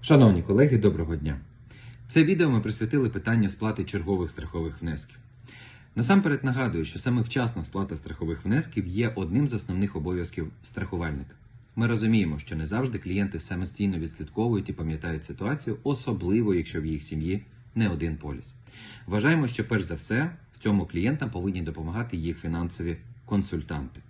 Шановні колеги, доброго дня! Це відео ми присвятили питанню сплати чергових страхових внесків. Насамперед нагадую, що саме вчасна сплата страхових внесків є одним з основних обов'язків страхувальника. Ми розуміємо, що не завжди клієнти самостійно відслідковують і пам'ятають ситуацію, особливо якщо в їх сім'ї не один поліс. Вважаємо, що перш за все в цьому клієнтам повинні допомагати їх фінансові консультанти.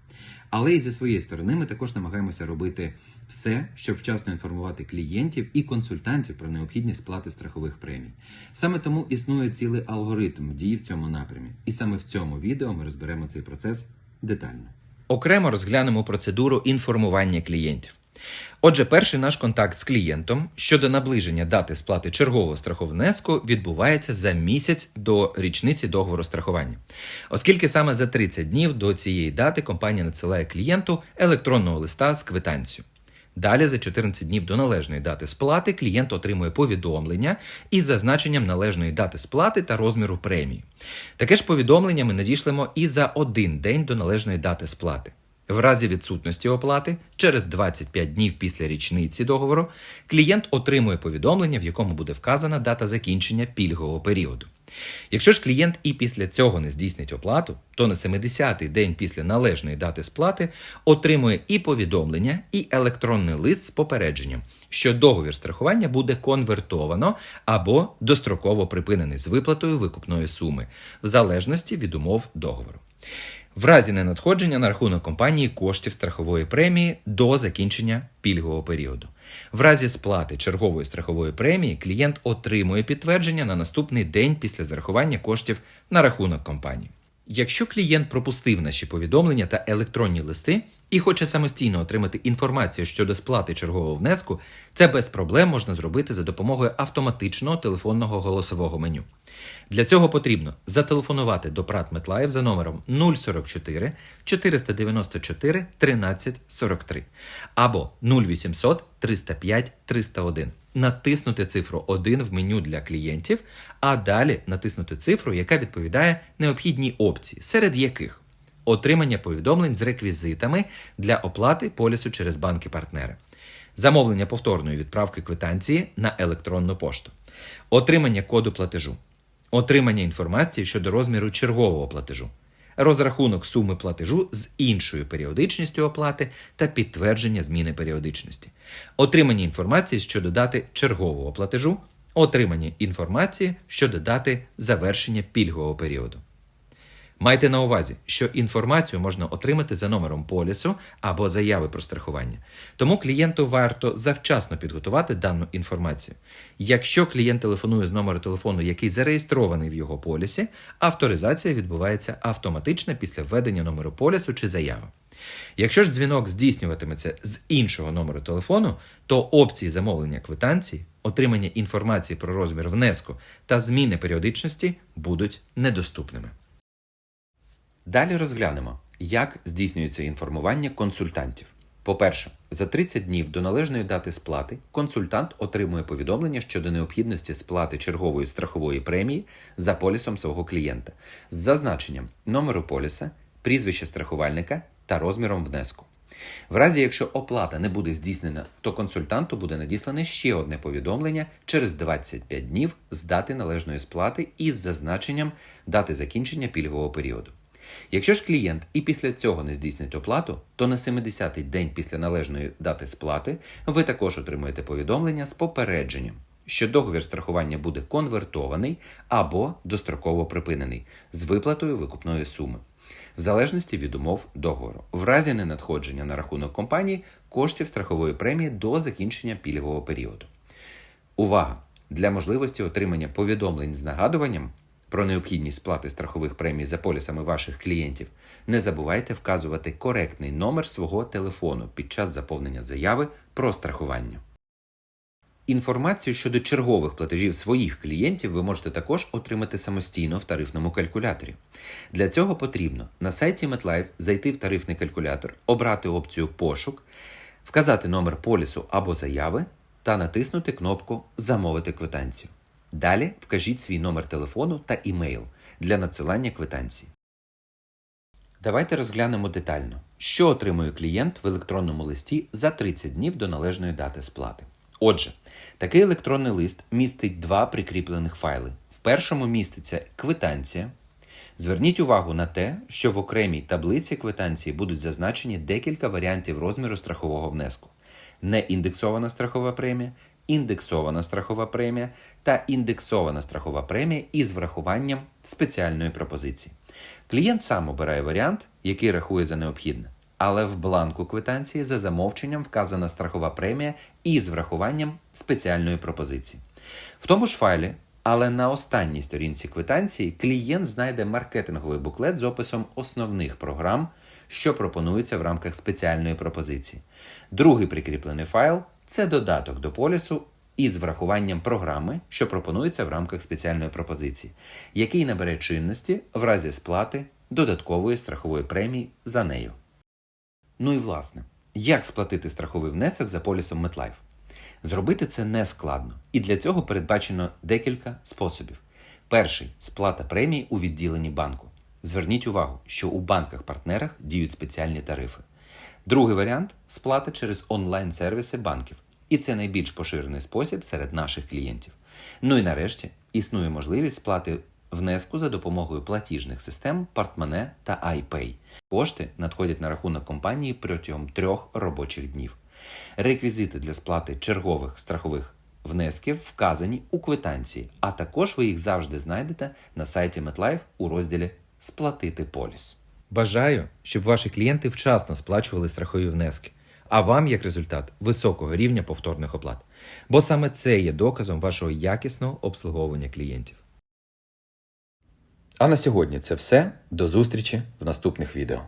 Але і зі своєї сторони ми також намагаємося робити все, щоб вчасно інформувати клієнтів і консультантів про необхідність сплати страхових премій. Саме тому існує цілий алгоритм дій в цьому напрямі. І саме в цьому відео ми розберемо цей процес детально. Окремо розглянемо процедуру інформування клієнтів. Отже, перший наш контакт з клієнтом щодо наближення дати сплати чергового страхового внеску відбувається за місяць до річниці договору страхування, оскільки саме за 30 днів до цієї дати компанія надсилає клієнту електронного листа з квитанцією. Далі, за 14 днів до належної дати сплати, клієнт отримує повідомлення із зазначенням належної дати сплати та розміру премії. Таке ж повідомлення ми надішлемо і за один день до належної дати сплати. В разі відсутності оплати через 25 днів після річниці договору клієнт отримує повідомлення, в якому буде вказана дата закінчення пільгового періоду. Якщо ж клієнт і після цього не здійснить оплату, то на 70-й день після належної дати сплати отримує і повідомлення, і електронний лист з попередженням, що договір страхування буде конвертовано або достроково припинений з виплатою викупної суми, в залежності від умов договору. В разі ненадходження на рахунок компанії коштів страхової премії до закінчення пільгового періоду. В разі сплати чергової страхової премії клієнт отримує підтвердження на наступний день після зарахування коштів на рахунок компанії. Якщо клієнт пропустив наші повідомлення та електронні листи і хоче самостійно отримати інформацію щодо сплати чергового внеску, це без проблем можна зробити за допомогою автоматичного телефонного голосового меню. Для цього потрібно зателефонувати до ПРАТ Метлаїв за номером 044 494 13 43 або 0800 305 301. Натиснути цифру 1 в меню для клієнтів, а далі натиснути цифру, яка відповідає необхідній опції, серед яких отримання повідомлень з реквізитами для оплати полісу через банки-партнери, замовлення повторної відправки квитанції на електронну пошту, отримання коду платежу, отримання інформації щодо розміру чергового платежу, розрахунок суми платежу з іншою періодичністю оплати та підтвердження зміни періодичності, отримання інформації щодо дати чергового платежу, отримання інформації щодо дати завершення пільгового періоду. Майте на увазі, що інформацію можна отримати за номером полісу або заяви про страхування. Тому клієнту варто завчасно підготувати дану інформацію. Якщо клієнт телефонує з номеру телефону, який зареєстрований в його полісі, авторизація відбувається автоматично після введення номеру полісу чи заяви. Якщо ж дзвінок здійснюватиметься з іншого номеру телефону, то опції замовлення квитанції, отримання інформації про розмір внеску та зміни періодичності будуть недоступними. Далі розглянемо, як здійснюється інформування консультантів. По-перше, за 30 днів до належної дати сплати консультант отримує повідомлення щодо необхідності сплати чергової страхової премії за полісом свого клієнта з зазначенням номеру поліса, прізвища страхувальника та розміром внеску. В разі, якщо оплата не буде здійснена, то консультанту буде надіслане ще одне повідомлення через 25 днів з дати належної сплати із зазначенням дати закінчення пільгового періоду. Якщо ж клієнт і після цього не здійснить оплату, то на 70-й день після належної дати сплати ви також отримуєте повідомлення з попередженням, що договір страхування буде конвертований або достроково припинений з виплатою викупної суми, в залежності від умов договору, в разі ненадходження на рахунок компанії коштів страхової премії до закінчення пільгового періоду. Увага! Для можливості отримання повідомлень з нагадуванням про необхідність сплати страхових премій за полісами ваших клієнтів, не забувайте вказувати коректний номер свого телефону під час заповнення заяви про страхування. Інформацію щодо чергових платежів своїх клієнтів ви можете також отримати самостійно в тарифному калькуляторі. Для цього потрібно на сайті MetLife зайти в тарифний калькулятор, обрати опцію Пошук, вказати номер полісу або заяви та натиснути кнопку Замовити квитанцію. Далі вкажіть свій номер телефону та імейл для надсилання квитанції. Давайте розглянемо детально, що отримує клієнт в електронному листі за 30 днів до належної дати сплати. Отже, такий електронний лист містить два прикріплених файли. В першому міститься квитанція. Зверніть увагу на те, що в окремій таблиці квитанції будуть зазначені декілька варіантів розміру страхового внеску: неіндексована страхова премія, індексована страхова премія та індексована страхова премія із врахуванням спеціальної пропозиції. Клієнт сам обирає варіант, який рахує за необхідне, але в бланку квитанції за замовченням вказана страхова премія із врахуванням спеціальної пропозиції. В тому ж файлі, але на останній сторінці квитанції, клієнт знайде маркетинговий буклет з описом основних програм, що пропонуються в рамках спеціальної пропозиції. Другий прикріплений файл це додаток до полісу із врахуванням програми, що пропонується в рамках спеціальної пропозиції, який набере чинності в разі сплати додаткової страхової премії за нею. Ну і власне, як сплатити страховий внесок за полісом MetLife? Зробити це не складно, і для цього передбачено декілька способів. Перший сплата премії у відділенні банку. Зверніть увагу, що у банках-партнерах діють спеціальні тарифи. Другий варіант сплата через онлайн-сервіси банків. І це найбільш поширений спосіб серед наших клієнтів. Ну і нарешті існує можливість сплати внеску за допомогою платіжних систем Partmane та iPay. Кошти надходять на рахунок компанії протягом трьох робочих днів. Реквізити для сплати чергових страхових внесків вказані у квитанції, а також ви їх завжди знайдете на сайті MetLife у розділі Сплатити поліс. Бажаю, щоб ваші клієнти вчасно сплачували страхові внески, а вам, як результат, високого рівня повторних оплат. Бо саме це є доказом вашого якісного обслуговування клієнтів. А на сьогодні це все. До зустрічі в наступних відео.